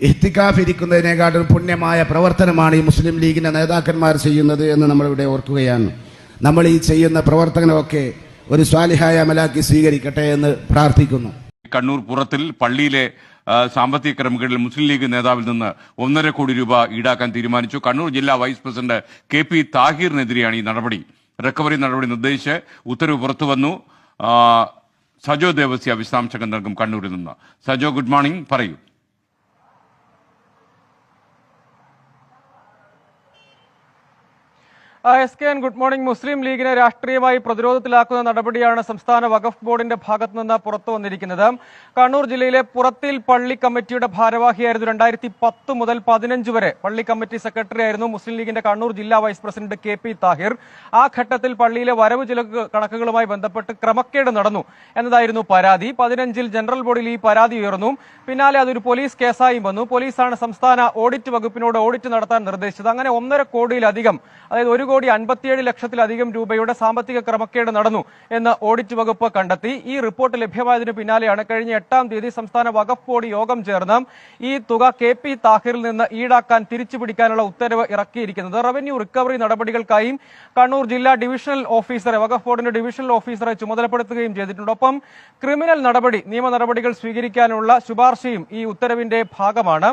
ഇഹ്തിക്കാഫ് ഇരിക്കുന്നതിനേക്കാട്ടും പുണ്യമായ പ്രവർത്തനമാണ് ഈ മുസ്ലിം ലീഗിന്റെ നേതാക്കന്മാർ ചെയ്യുന്നത് എന്ന് നമ്മളിവിടെ ഓർക്കുകയാണ്. നമ്മൾ ഈ ചെയ്യുന്ന പ്രവർത്തനമൊക്കെ ഒരു സ്വാലിഹായ അമലാക്കി സ്വീകരിക്കട്ടെ എന്ന് പ്രാർത്ഥിക്കുന്നു. കണ്ണൂർ പുറത്തിൽ പള്ളിയിലെ സാമ്പത്തിക ക്രമക്കേടിൽ മുസ്ലിം ലീഗ് നേതാവിൽ നിന്ന് ഒന്നര കോടി രൂപ ഈടാക്കാൻ തീരുമാനിച്ചു. കണ്ണൂർ ജില്ലാ വൈസ് പ്രസിഡന്റ് കെ പി താഹിറിനെതിരെയാണ് ഈ നടപടി. റിക്കവറി നടപടി നിർദ്ദേശിച്ച് ഉത്തരവ് പുറത്തു വന്നു. സജോ ദേവസ്യ വിശദാംശങ്ങൾ നൽകും കണ്ണൂരിൽ നിന്ന്. സജോ ഗുഡ് മോർണിംഗ് പറയൂ. S K N good morning. മുസ്ലിം ലീഗിനെ രാഷ്ട്രീയമായി പ്രതിരോധത്തിലാക്കുന്ന നടപടിയാണ് സംസ്ഥാന വഖഫ് ബോർഡിന്റെ ഭാഗത്തു നിന്ന് പുറത്തു വന്നിരിക്കുന്നത്. കണ്ണൂർ ജില്ലയിലെ പുറത്തിൽ പള്ളി കമ്മിറ്റിയുടെ ഭാരവാഹിയായിരുന്നു രണ്ടായിരത്തി പത്ത് മുതൽ പതിനഞ്ച് വരെ. പള്ളി കമ്മിറ്റി സെക്രട്ടറി ആയിരുന്നു മുസ്ലിം ലീഗിന്റെ കണ്ണൂർ ജില്ലാ vice president K P Thahir. ആ ഘട്ടത്തിൽ പള്ളിയിലെ വരവ് ചില കണക്കുകളുമായി ബന്ധപ്പെട്ട് ക്രമക്കേട് നടന്നു എന്നതായിരുന്നു പരാതി. പതിനഞ്ചിൽ ജനറൽ ബോർഡിൽ ഈ പരാതി ഉയർന്നു. പിന്നാലെ അതൊരു പോലീസ് കേസായും വന്നു. പോലീസാണ് സംസ്ഥാന ഓഡിറ്റ് വകുപ്പിനോട് ഓഡിറ്റ് നടത്താൻ നിർദ്ദേശിച്ചത്. അങ്ങനെ ഒന്നര കോടിയിലധികം അതായത് ഒരു കോടി അൻപത്തിയേഴ് ലക്ഷത്തിലധികം രൂപയുടെ സാമ്പത്തിക ക്രമക്കേട് നടന്നു എന്ന് ഓഡിറ്റ് വകുപ്പ് കണ്ടെത്തി. ഈ റിപ്പോർട്ട് ലഭ്യമായതിനു പിന്നാലെയാണ് കഴിഞ്ഞ എട്ടാം തീയതി സംസ്ഥാന വഖഫ് ബോർഡ് യോഗം ചേർന്ന് ഈ തുക കെ പി താഹിറിൽ നിന്ന് ഈടാക്കാൻ തിരിച്ചുപിടിക്കാനുള്ള ഉത്തരവ് ഇറക്കിയിരിക്കുന്നത്. റവന്യൂ റിക്കവറി നടപടികൾക്കായി കണ്ണൂർ ജില്ലാ ഡിവിഷണൽ ഓഫീസറെ വഖഫ് ബോർഡിന്റെ ഡിവിഷണൽ ഓഫീസറെ ചുമതലപ്പെടുത്തുകയും ചെയ്തിട്ടുണ്ട്. ഒപ്പം ക്രിമിനൽ നടപടി നിയമ നടപടികൾ സ്വീകരിക്കാനുള്ള ശുപാർശയും ഈ ഉത്തരവിന്റെ ഭാഗമാണ്.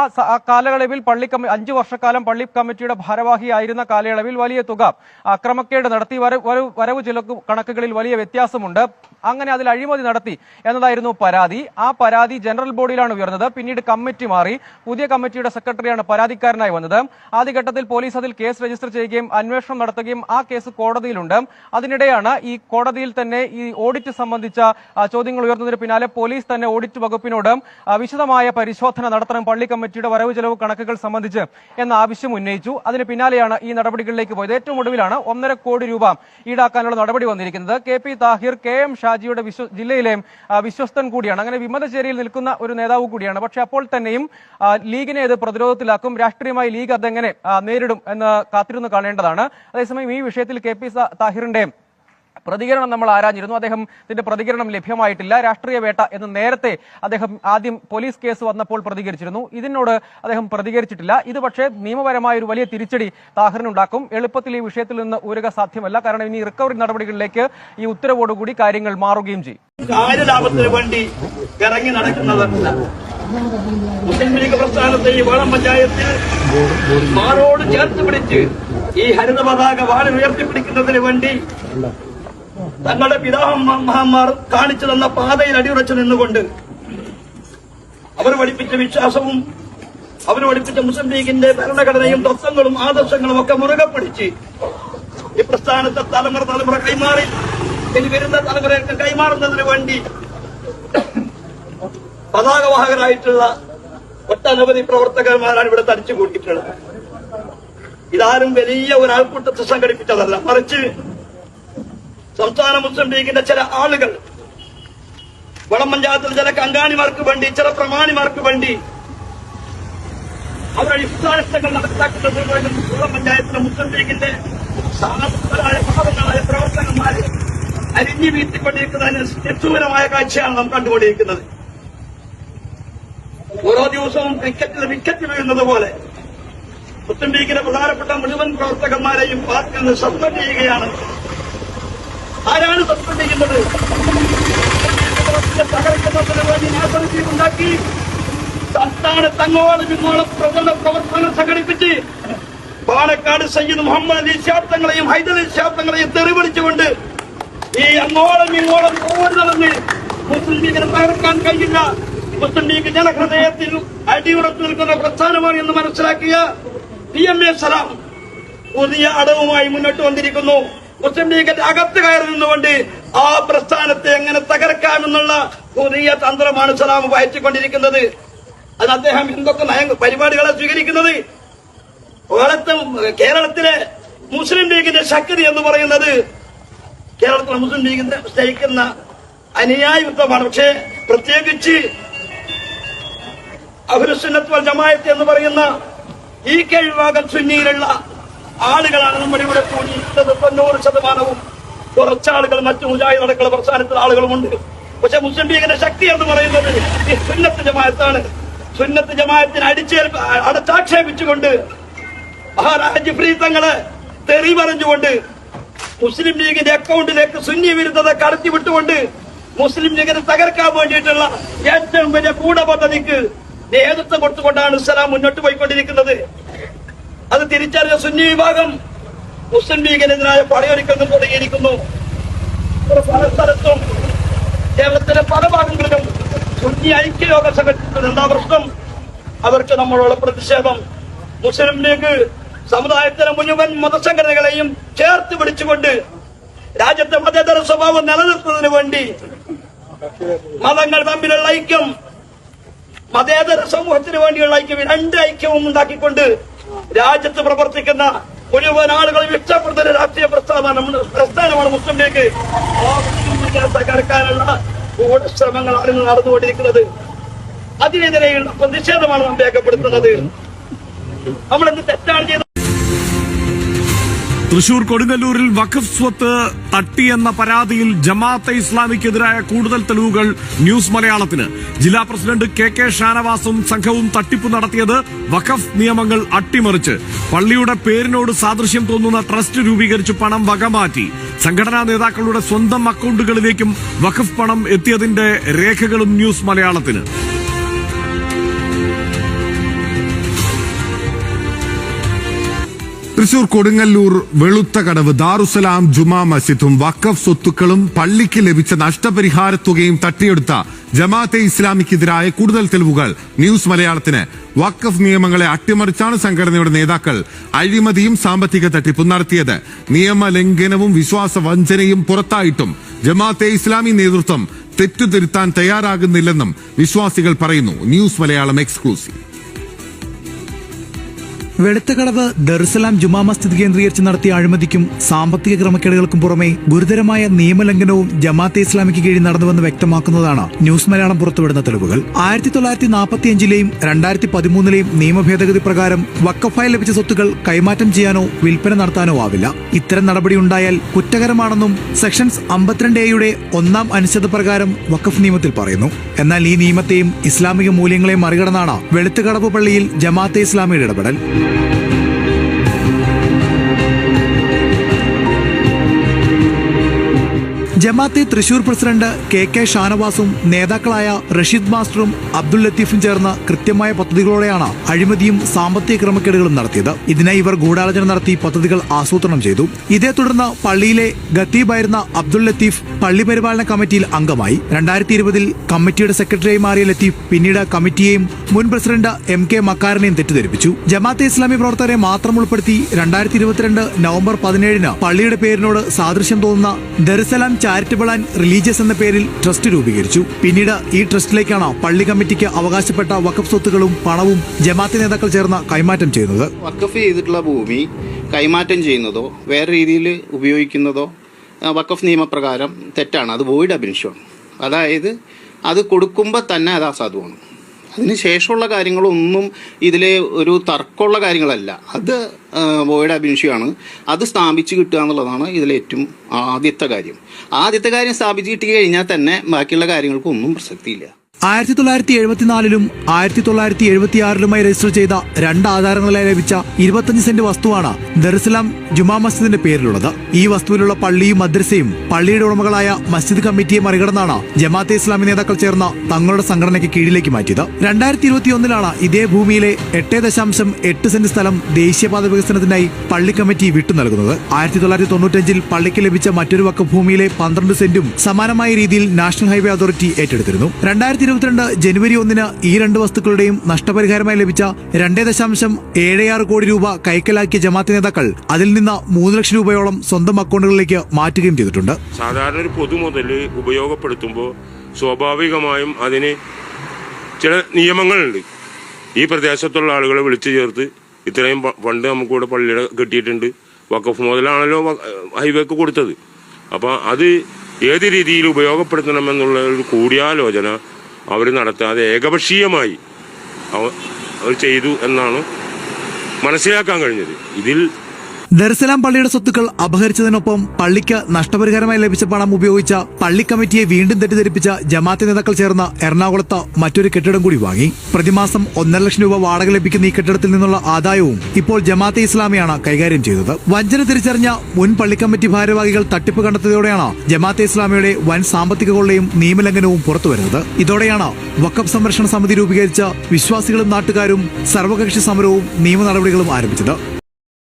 ആ കാലയളവിൽ പള്ളി അഞ്ചു വർഷക്കാലം പള്ളി കമ്മിറ്റിയുടെ ഭാരവാഹിയായിരുന്ന കാലയളവിൽ വലിയ തുക. അക്രമക്കേട് ക്രമക്കേട് നടത്തി വരവ് ചില കണക്കുകളിൽ വലിയ വ്യത്യാസമുണ്ട്. അങ്ങനെ അതിൽ അഴിമതി നടത്തി എന്നതായിരുന്നു പരാതി. ആ പരാതി ജനറൽ ബോഡിയിലാണ് ഉയർന്നത്. പിന്നീട് കമ്മിറ്റി മാറി. പുതിയ കമ്മിറ്റിയുടെ സെക്രട്ടറിയാണ് പരാതിക്കാരനായി വന്നത്. ആദ്യഘട്ടത്തിൽ പോലീസ് അതിൽ കേസ് രജിസ്റ്റർ ചെയ്യുകയും അന്വേഷണം നടത്തുകയും ആ കേസ് കോടതിയിലുണ്ട്. അതിനിടെയാണ് ഈ കോടതിയിൽ തന്നെ ഈ ഓഡിറ്റ് സംബന്ധിച്ച ചോദ്യങ്ങൾ ഉയർന്നതിന് പിന്നാലെ പോലീസ് തന്നെ ഓഡിറ്റ് വകുപ്പിനോട് വിശദമായ പരിശോധന നടത്തണം പള്ളി കമ്മിറ്റിയുടെ വരവ് ചെലവ് കണക്കുകൾ സംബന്ധിച്ച് എന്ന ആവശ്യം ഉന്നയിച്ചു. അതിന് പിന്നാലെയാണ് ഈ നടപടികളിലേക്ക് പോയത്. ഏറ്റവും ഒടുവിലാണ് ഒന്നര കോടി രൂപ ഈടാക്കാനുള്ള നടപടി വന്നിരിക്കുന്നത്. K P Thahir K M ഷാജിയുടെ വിശ്വ ജില്ലയിലെ വിശ്വസ്തൻ കൂടിയാണ്. അങ്ങനെ വിമതചേരിയിൽ നിൽക്കുന്ന ഒരു നേതാവ് കൂടിയാണ്. പക്ഷെ അപ്പോൾ തന്നെയും ലീഗിനെ ഇത് പ്രതിരോധത്തിലാക്കും. രാഷ്ട്രീയമായി ലീഗ് അതെങ്ങനെ നേരിടും എന്ന് കാത്തിരുന്ന് കാണേണ്ടതാണ്. അതേസമയം ഈ വിഷയത്തിൽ കെ പി താഹിറിന്റെ പ്രതികരണം നമ്മൾ ആരാഞ്ഞിരുന്നു. അദ്ദേഹം ഇതിന്റെ പ്രതികരണം ലഭ്യമായിട്ടില്ല. രാഷ്ട്രീയ വേട്ട എന്ന് നേരത്തെ അദ്ദേഹം ആദ്യം പോലീസ് കേസ് വന്നപ്പോൾ പ്രതികരിച്ചിരുന്നു. ഇതിനോട് അദ്ദേഹം പ്രതികരിച്ചിട്ടില്ല. ഇത് പക്ഷേ നിയമപരമായ ഒരു വലിയ തിരിച്ചടി താഹറിനുണ്ടാക്കും. എളുപ്പത്തിൽ ഈ വിഷയത്തിൽ നിന്ന് ഊരുക സാധ്യമല്ല. കാരണം ഇനി റിക്കവറി നടപടികളിലേക്ക് ഈ ഉത്തരവോടുകൂടി കാര്യങ്ങൾ മാറുകയും ചെയ്യും. ഇറങ്ങി നടക്കുന്നതല്ല. മുസ്ലിം ലീഗ് പ്രസ്ഥാനത്തെ ഈ വാളം പഞ്ചായത്തിൽ മാറോട് ചേർത്ത് പിടിച്ച് ഈ ഹരിത പതാക വാളിൽ ഉയർത്തിപ്പിടിക്കുന്നതിന് വേണ്ടി തങ്ങളുടെ പിതാമഹന്മാർ കാണിച്ചു തന്ന പാതയിൽ അടിയുറച്ചു നിന്നുകൊണ്ട് അവർ പഠിപ്പിച്ച വിശ്വാസവും അവർ പഠിപ്പിച്ച മുസ്ലിം ലീഗിന്റെ ഭരണഘടനയും തത്വങ്ങളും ആദർശങ്ങളും ഒക്കെ മുറുകെ പിടിച്ച് ഈ പ്രസ്ഥാനത്തെ തലമുറ തലമുറ കൈമാറി. ഇനി വരുന്ന തലമുറയൊക്കെ കൈമാറുന്നതിന് വേണ്ടി പതാകവാഹകരായിട്ടുള്ള ഒട്ടനവധി പ്രവർത്തകന്മാരാണ് ഇവിടെ തടിച്ചു കൂട്ടിയിട്ടുള്ളത് ഇതാരും വലിയ ഒരാൾക്കൂട്ടത്തെ സംഘടിപ്പിച്ചതല്ല. മറിച്ച് സംസ്ഥാന മുസ്ലിം ലീഗിന്റെ ചില ആളുകൾ വളം പഞ്ചായത്തിൽ ചില കങ്കാണിമാർക്ക് വേണ്ടി ചില പ്രമാണിമാർക്ക് വേണ്ടി അവരുടെ ഇഷ്ടാനിഷ്ടങ്ങൾ നടത്താക്കുന്നത് വേണ്ടി വളം പഞ്ചായത്തിലെ മുസ്ലിം ലീഗിന്റെ പാവങ്ങളായ പ്രവർത്തകന്മാരെ അരിഞ്ഞു വീഴ്ത്തിക്കൊണ്ടിരിക്കുന്നതിന് നിഷ്ഠൂരമായ കാഴ്ചയാണ് നാം കണ്ടുകൊണ്ടിരിക്കുന്നത്. ഓരോ ദിവസവും ക്രിക്കറ്റിൽ വിക്കറ്റ് വീഴുന്നത് പോലെ മുസ്ലിം ലീഗിന്റെ പ്രധാനപ്പെട്ട മുഴുവൻ പ്രവർത്തകന്മാരെയും നിന്ന് സസ്പെൻഡ് ചെയ്യുകയാണ്. ആരാണ് സസ്പെൻഡ് ചെയ്യുന്നത് തകർക്കുന്നതിന് വേണ്ടി നേതൃത്വം ഉണ്ടാക്കി സംസ്ഥാനത്ത് അങ്ങോളം ഇങ്ങോളം പ്രചരണ പ്രവർത്തനങ്ങൾ സംഘടിപ്പിച്ച് പാലക്കാട് സയ്യിദ് മുഹമ്മദ് അലി ശാബ്ദങ്ങളെയും ശാബ്ദങ്ങളെയും തെറിവിളിച്ചുകൊണ്ട് ഈ അങ്ങോളം ഇങ്ങോളം ഓടുന്നതെന്ന് മുസ്ലിം ലീഗിനെ തകർക്കാൻ കഴിയില്ല മുസ്ലിം ലീഗ് ജനഹൃദയത്തിൽ അടിയുറച്ചു നിൽക്കുന്ന പ്രസ്ഥാനമാണ് എന്ന് മനസ്സിലാക്കിയ പി എം എ സലാം പുതിയ അടവുമായി മുന്നോട്ട് വന്നിരിക്കുന്നു. മുസ്ലിം ലീഗിന്റെ അകത്ത് കയറി നിന്നുകൊണ്ട് ആ പ്രസ്ഥാനത്തെ എങ്ങനെ തകർക്കാമെന്നുള്ള പുതിയ തന്ത്രമാണ് സലാം വഹിച്ചുകൊണ്ടിരിക്കുന്നത്. അത് അദ്ദേഹം എന്തൊക്കെ നയ പരിപാടികളെ സ്വീകരിക്കുന്നത്? കേരളത്തിലെ മുസ്ലിം ലീഗിന്റെ ശക്തി എന്ന് പറയുന്നത് കേരളത്തിലെ മുസ്ലിം ലീഗിന്റെ സ്നേഹിക്കുന്ന അനുയായിത്വമാണ് പക്ഷേ പ്രത്യേകിച്ച് അഹുലുസുന്നത്ത് വൽ ജമായത്ത് എന്ന് പറയുന്ന ഈ കീഴ്ഭാഗം സുന്നിയിലുള്ള ആളുകളാണ് നമ്മുടെ ഇവിടെ കൂടിയിട്ടത് തൊണ്ണൂറ് ശതമാനവും കുറച്ചാളുകൾ മറ്റു മുജാഹിദ് അടക്കള പ്രസ്ഥാനത്തിൽ ആളുകളുമുണ്ട്. പക്ഷെ മുസ്ലിം ലീഗിന്റെ ശക്തി എന്ന് പറയുന്നത് ഈ സുന്നത്ത് ജമായത്താണ്. സുന്നത്ത് ജമായത്തിനെ അടിച്ചേൽ അടച്ചാക്ഷേപിച്ചുകൊണ്ട് മഹാരാജ് ജിഫ്രി തങ്ങളെ തെറി പറഞ്ഞുകൊണ്ട് മുസ്ലിം ലീഗിന്റെ അക്കൗണ്ടിലേക്ക് സുന്നി വിരുദ്ധത കടത്തി വിട്ടുകൊണ്ട് മുസ്ലിം ലീഗിനെ തകർക്കാൻ വേണ്ടിയിട്ടുള്ള ഏറ്റവും വലിയ ഗൂഢപദ്ധതിക്ക് നേതൃത്വം കൊടുത്തുകൊണ്ടാണ് ഇസ്ലാം മുന്നോട്ട് പോയിക്കൊണ്ടിരിക്കുന്നത്. അത് തിരിച്ചറിഞ്ഞ സുന്നി വിഭാഗം മുസ്ലിം ലീഗിനെതിരായ പടയൊരുക്കങ്ങൾ തുടങ്ങിയിരിക്കുന്നു. പല സ്ഥലത്തും കേരളത്തിലെ പല ഭാഗങ്ങളിലും സുന്നി ഐക്യയോഗ സംഘടിപ്പിക്കുന്നത് എന്താ പ്രശ്നം അവർക്ക് നമ്മളോട് പ്രതിഷേധം. മുസ്ലിം ലീഗ് സമുദായത്തിലെ മുഴുവൻ മതസംഘടനകളെയും ചേർത്ത് പിടിച്ചുകൊണ്ട് രാജ്യത്തെ മതേതര സ്വഭാവം നിലനിർത്തുന്നതിന് വേണ്ടി മതങ്ങൾ തമ്മിലുള്ള ഐക്യം മതേതര സമൂഹത്തിന് വേണ്ടിയുള്ള ഐക്യം രണ്ട് ഐക്യവും ഉണ്ടാക്കിക്കൊണ്ട് രാജ്യത്ത് പ്രവർത്തിക്കുന്ന മുഴുവൻ ആളുകളും ഇഷ്ടപ്പെടുന്ന രാഷ്ട്രീയ പ്രസ്ഥാനമാണ് പ്രസ്ഥാനമാണ് മുസ്ലിം ലീഗ്. തകർക്കാനുള്ള ഗൂഢശ്രമങ്ങളാണ് ഇന്ന് നടന്നുകൊണ്ടിരിക്കുന്നത്. അതിനെതിരെയുള്ള പ്രതിഷേധമാണ് നാം രേഖപ്പെടുത്തുന്നത്. നമ്മൾ എന്ത് തെറ്റാണ് ചെയ്തത്. തൃശൂർ കൊടുങ്ങല്ലൂരിൽ വഖഫ് സ്വത്ത് തട്ടിയെന്ന പരാതിയിൽ ജമാഅത്തെ ഇസ്ലാമിക്കെതിരായ കൂടുതൽ തെളിവുകൾ ന്യൂസ് മലയാളത്തിന്. ജില്ലാ പ്രസിഡന്റ് കെ കെ ഷാനവാസും സംഘവും തട്ടിപ്പ് നടത്തിയത് വഖഫ് നിയമങ്ങൾ അട്ടിമറിച്ച്. പള്ളിയുടെ പേരിനോട് സാദൃശ്യം തോന്നുന്ന ട്രസ്റ്റ് രൂപീകരിച്ച് പണം വകമാറ്റി. സംഘടനാ നേതാക്കളുടെ സ്വന്തം അക്കൌണ്ടുകളിലേക്കും വഖഫ് പണം എത്തിയതിന്റെ രേഖകളും ന്യൂസ് മലയാളത്തിന്. തൃശൂർ കൊടുങ്ങല്ലൂർ വെളുത്ത കടവ് ദാറുസലാം ജുമാ മസ്ജിദും വഖഫ് സ്വത്തുക്കളും പള്ളിക്ക് ലഭിച്ച നഷ്ടപരിഹാര തുകയും തട്ടിയെടുത്ത ജമാഅത്തെ ഇസ്ലാമിക്കെതിരായ കൂടുതൽ തെളിവുകൾ ന്യൂസ് മലയാളത്തിന്. വഖഫ് നിയമങ്ങളെ അട്ടിമറിച്ചാണ് സംഘടനയുടെ നേതാക്കൾ അഴിമതിയും സാമ്പത്തിക തട്ടിപ്പും നടത്തിയത്. നിയമലംഘനവും വിശ്വാസ വഞ്ചനയും പുറത്തായിട്ടും ജമാഅത്തെ ഇസ്ലാമി നേതൃത്വം തെറ്റുതിരുത്താൻ തയ്യാറാകുന്നില്ലെന്നും വിശ്വാസികൾ പറയുന്നു. News Malayalam exclusive. വെളുത്തകടവ് Darussalam Juma Masjid കേന്ദ്രീകരിച്ച് നടത്തിയ അഴിമതിക്കും സാമ്പത്തിക ക്രമക്കേടുകൾക്കും പുറമെ ഗുരുതരമായ നിയമലംഘനവും ജമാഅത്തെ ഇസ്ലാമിക്ക് കീഴിൽ നടന്നുവെന്ന് വ്യക്തമാക്കുന്നതാണ് ന്യൂസ് മലയാളം പുറത്തുവിടുന്ന തെളിവുകൾ. ആയിരത്തി തൊള്ളായിരത്തി നാൽപ്പത്തിയഞ്ചിലെയും രണ്ടായിരത്തി പതിമൂന്നിലെയും നിയമ ഭേദഗതി പ്രകാരം വക്കഫായി ലഭിച്ച സ്വത്തുക്കൾ കൈമാറ്റം ചെയ്യാനോ വിൽപ്പന നടത്താനോ ആവില്ല. ഇത്തരം നടപടി ഉണ്ടായാൽ കുറ്റകരമാണെന്നും സെക്ഷൻസ് അമ്പത്തിരണ്ട് എയുടെ ഒന്നാം അനുച്ഛേദ പ്രകാരം വഖഫ് നിയമത്തിൽ പറയുന്നു. എന്നാൽ ഈ നിയമത്തെയും ഇസ്ലാമിക മൂല്യങ്ങളെയും മറികടന്നാണ് വെളുത്തുകടവ് പള്ളിയിൽ ജമാഅത്തെ ഇസ്ലാമിയുടെ ഇടപെടൽ. Thank you. Jamaat Thrissur president K K ഷാനവാസും നേതാക്കളായ റഷീദ് മാസ്റ്ററും അബ്ദുൽ ലത്തീഫും ചേർന്ന് കൃത്യമായ പദ്ധതികളോടെയാണ് അഴിമതിയും സാമ്പത്തിക ക്രമക്കേടുകളും നടത്തിയത്. ഇതിനായി ഇവർ ഗൂഢാലോചന നടത്തി പദ്ധതികൾ ആസൂത്രണം ചെയ്തു. ഇതേ തുടർന്ന് പള്ളിയിലെ ഗത്തീബായിരുന്ന അബ്ദുൽ ലത്തീഫ് പള്ളി പരിപാലന കമ്മിറ്റിയിൽ അംഗമായി. രണ്ടായിരത്തി ഇരുപതിൽ കമ്മിറ്റിയുടെ സെക്രട്ടറിയായി മാറിയ ലത്തീഫ് പിന്നീട് കമ്മിറ്റിയെയും മുൻ പ്രസിഡന്റ് എം കെ മക്കാരനെയും തെറ്റിദ്ധരിപ്പിച്ചു. ജമാഅത്തെ ഇസ്ലാമി പ്രവർത്തകരെ മാത്രം ഉൾപ്പെടുത്തി രണ്ടായിരത്തി ഇരുപത്തിരണ്ട് നവംബർ പതിനേഴിന് പള്ളിയുടെ പേരിനോട് സാദൃശ്യം തോന്നുന്ന ദർസലാം ചാരിറ്റബിൾ ആൻഡ് റിലീജിയസ് എന്ന പേരിൽ ട്രസ്റ്റ് രൂപീകരിച്ചു. പിന്നീട് ഈ ട്രസ്റ്റിലേക്കാണ് പള്ളി കമ്മിറ്റിക്ക് അവകാശപ്പെട്ട വഖഫ് സ്വത്തുകളും പണവും ജമാഅത്ത് നേതാക്കൾ ചേർന്ന് കൈമാറ്റം ചെയ്യുന്നത്. വഖഫ് ചെയ്തിട്ടുള്ള ഭൂമി കൈമാറ്റം ചെയ്യുന്നതോ വേറെ രീതിയിൽ ഉപയോഗിക്കുന്നതോ വഖഫ് നിയമപ്രകാരം തെറ്റാണ്. അത് വോയിഡ് അഭിനിഷമാണ് അതായത് അത് കൊടുക്കുമ്പോൾ തന്നെ അത് അസാധുവാണ്. അതിന് ശേഷമുള്ള കാര്യങ്ങളൊന്നും ഇതിലെ ഒരു തർക്കമുള്ള കാര്യങ്ങളല്ല. അത് ബോയുടെ അഭിനിഷിയാണ്. അത് സ്ഥാപിച്ചു കിട്ടുക എന്നുള്ളതാണ് ഇതിലെ ഏറ്റവും ആദ്യത്തെ കാര്യം. ആദ്യത്തെ കാര്യം സ്ഥാപിച്ച് കിട്ടി കഴിഞ്ഞാൽ തന്നെ ബാക്കിയുള്ള കാര്യങ്ങൾക്കൊന്നും പ്രസക്തിയില്ല. ആയിരത്തി തൊള്ളായിരത്തി എഴുപത്തിനാലിലും ആയിരത്തി തൊള്ളായിരത്തി എഴുപത്തിയാറിലുമായി രജിസ്റ്റർ ചെയ്ത രണ്ട് ആധാരങ്ങളിലായി ലഭിച്ച ഇരുപത്തഞ്ച് സെന്റ് വസ്തുവാണ് ദർസലാം ജുമാ മസ്ജിദിന്റെ പേരിലുള്ളത്. ഈ വസ്തുവിലുള്ള പള്ളിയും മദ്രസയും പള്ളിയുടെ ഉടമകളായ മസ്ജിദ് കമ്മിറ്റിയെ മറികടന്നാണ് ജമാഅത്തെ ഇസ്ലാമി നേതാക്കൾ ചേർന്ന തങ്ങളുടെ സംഘടനയ്ക്ക് കീഴിലേക്ക് മാറ്റിയത്. രണ്ടായിരത്തി ഇരുപത്തിയൊന്നിലാണ് ഇതേ ഭൂമിയിലെ എട്ട് ദശാംശം എട്ട് സെന്റ് സ്ഥലം ദേശീയപാത വികസനത്തിനായി പള്ളി കമ്മിറ്റി വിട്ടു നൽകുന്നത്. ആയിരത്തി തൊള്ളായിരത്തി തൊണ്ണൂറ്റഞ്ചിൽ പള്ളിക്ക് ലഭിച്ച മറ്റൊരു വക്ക ഭൂമിയിലെ പന്ത്രണ്ട് സെന്റും സമാനമായ രീതിയിൽ നാഷണൽ ഹൈവേ അതോറിറ്റി ഏറ്റെടുത്തിരുന്നു. രണ്ടായിരത്തി ഇരുപത്തിരണ്ട് ജനുവരി ഒന്നിന് ഈ രണ്ട് വസ്തുക്കളുടെയും നഷ്ടപരിഹാരമായി ലഭിച്ച രണ്ടേ ദശാംശം ഏഴ് ആറ് കോടി രൂപ കൈക്കലാക്കിയ ജമാഅത്ത് നേതാക്കൾ അതിൽ നിന്ന് മൂന്ന് ലക്ഷം രൂപയോളം സ്വന്തം അക്കൗണ്ടുകളിലേക്ക് മാറ്റുകയും ചെയ്തിട്ടുണ്ട്. സാധാരണ ഒരു പൊതുമുതൽ ഉപയോഗപ്പെടുത്തുമ്പോൾ സ്വാഭാവികമായും അതിന് ചില നിയമങ്ങളുണ്ട്. ഈ പ്രദേശത്തുള്ള ആളുകളെ വിളിച്ചു ചേർത്ത് ഇത്രയും ഫണ്ട് നമുക്കിവിടെ പള്ളിയുടെ കിട്ടിയിട്ടുണ്ട്. വക്കഫ് മുതലാണല്ലോ ഹൈവേക്ക് കൊടുത്തത്. അപ്പോൾ അത് ഏത് രീതിയിൽ ഉപയോഗപ്പെടുത്തണമെന്നുള്ള ഒരു കൂടിയാലോചന അവർ നടത്താതെ ഏകപക്ഷീയമായി അവർ ചെയ്തു എന്നാണ് മനസ്സിലാക്കാൻ കഴിഞ്ഞത്. ഇതിൽ ദർസലാം പള്ളിയുടെ സ്വത്തുക്കൾ അപഹരിച്ചതിനൊപ്പം പള്ളിക്ക് നഷ്ടപരിഹാരമായി ലഭിച്ച പണം ഉപയോഗിച്ച പള്ളി കമ്മിറ്റിയെ വീണ്ടും തെറ്റിദ്ധരിപ്പിച്ച ജമാഅത്തെ നേതാക്കൾ ചേർന്ന് എറണാകുളത്ത് മറ്റൊരു കെട്ടിടം കൂടി വാങ്ങി. പ്രതിമാസം ഒന്നര ലക്ഷം രൂപ വാടക ലഭിക്കുന്ന ഈ കെട്ടിടത്തിൽ നിന്നുള്ള ആദായവും ഇപ്പോൾ ജമാഅത്തെ ഇസ്ലാമിയാണ് കൈകാര്യം ചെയ്തത്. വഞ്ചന തിരിച്ചറിഞ്ഞ മുൻ പള്ളി കമ്മിറ്റി ഭാരവാഹികൾ തട്ടിപ്പ് കണ്ടെത്തിയതോടെയാണ് ജമാഅത്തെ ഇസ്ലാമിയുടെ വൻ സാമ്പത്തിക കൊള്ളയും നിയമലംഘനവും പുറത്തുവരുന്നത്. ഇതോടെയാണ് വക്കഫ് സംരക്ഷണ സമിതി രൂപീകരിച്ച വിശ്വാസികളും നാട്ടുകാരും സർവകക്ഷി സമരവും നിയമ നടപടികളും ആരംഭിച്ചത്.